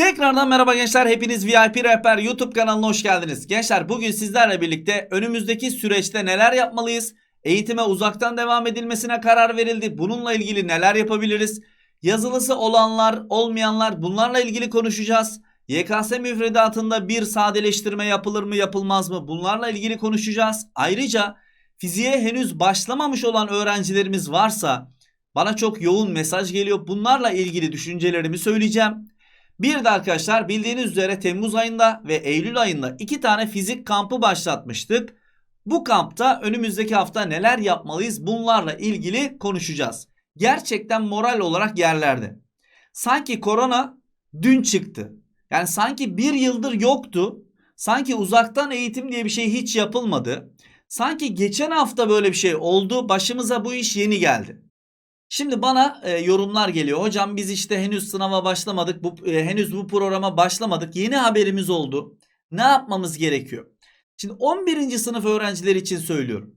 Tekrardan merhaba gençler. Hepiniz VIP Rehber YouTube kanalına hoş geldiniz. Gençler bugün sizlerle birlikte önümüzdeki süreçte neler yapmalıyız? Eğitime uzaktan devam edilmesine karar verildi. Bununla ilgili neler yapabiliriz? Yazılısı olanlar, olmayanlar bunlarla ilgili konuşacağız. YKS müfredatında bir sadeleştirme yapılır mı yapılmaz mı? Bunlarla ilgili konuşacağız. Ayrıca fiziğe henüz başlamamış olan öğrencilerimiz varsa bana çok yoğun mesaj geliyor. Bunlarla ilgili düşüncelerimi söyleyeceğim. Bir de arkadaşlar bildiğiniz üzere Temmuz ayında ve Eylül ayında iki tane fizik kampı başlatmıştık. Bu kampta önümüzdeki hafta neler yapmalıyız bunlarla ilgili konuşacağız. Gerçekten moral olarak yerlerde. Sanki korona dün çıktı. Yani sanki bir yıldır yoktu. Sanki uzaktan eğitim diye bir şey hiç yapılmadı. Sanki geçen hafta böyle bir şey oldu. Başımıza bu iş yeni geldi. Şimdi bana e, yorumlar geliyor. Hocam biz işte henüz sınava başlamadık. Bu e, henüz bu programa başlamadık. Yeni haberimiz oldu. Ne yapmamız gerekiyor? Şimdi 11. sınıf öğrencileri için söylüyorum.